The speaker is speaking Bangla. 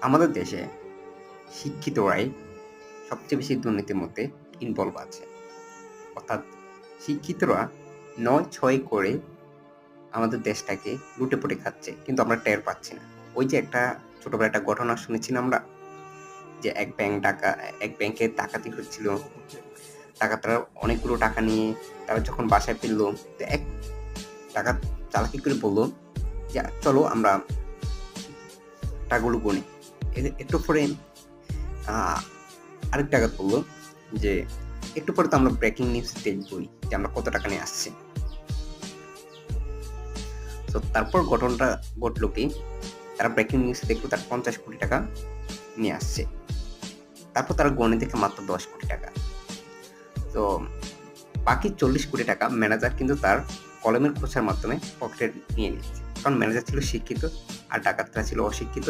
আমাদের দেশে শিক্ষিতরাই সবচেয়ে বেশি দুর্নীতির মধ্যে ইনভলভ আছে। অর্থাৎ শিক্ষিতরা নয় ছয় করে আমাদের দেশটাকে লুটে পুটে খাচ্ছে, কিন্তু আমরা টের পাচ্ছি না। ওই যে একটা ছোটবেলা একটা ঘটনা শুনেছি আমরা, যে এক ব্যাংক টাকা, এক ব্যাংকে ডাকাতি হচ্ছিল। ডাকাতরা অনেকগুলো টাকা নিয়ে তারা যখন বাসায় ফিরলো, তো এক টাকা চালাকি করে বলল, যে, চলো আমরা টাকাগুলো এ- একটু পরে আহ, আরেক টাকা বলল যে একটু পরে তো আমরা ব্রেকিং নিউজ দেখবই যে আমরা কত টাকা নিয়ে আসছি। তো তারপর ঘটনাটা ঘটলো কি তারা ব্রেকিং নিউজ দেখল তার পঞ্চাশ কোটি টাকা নিয়ে আসছে। তারপর তারা গণে দেখে মাত্র দশ কোটি টাকা। তো বাকি চল্লিশ কোটি টাকা ম্যানেজার কিন্তু তার কলমের খোঁচার মাধ্যমে পকেটে নিয়ে নিচ্ছে কারণ ম্যানেজার ছিল শিক্ষিত আর ডাকাতরা ছিল অশিক্ষিত।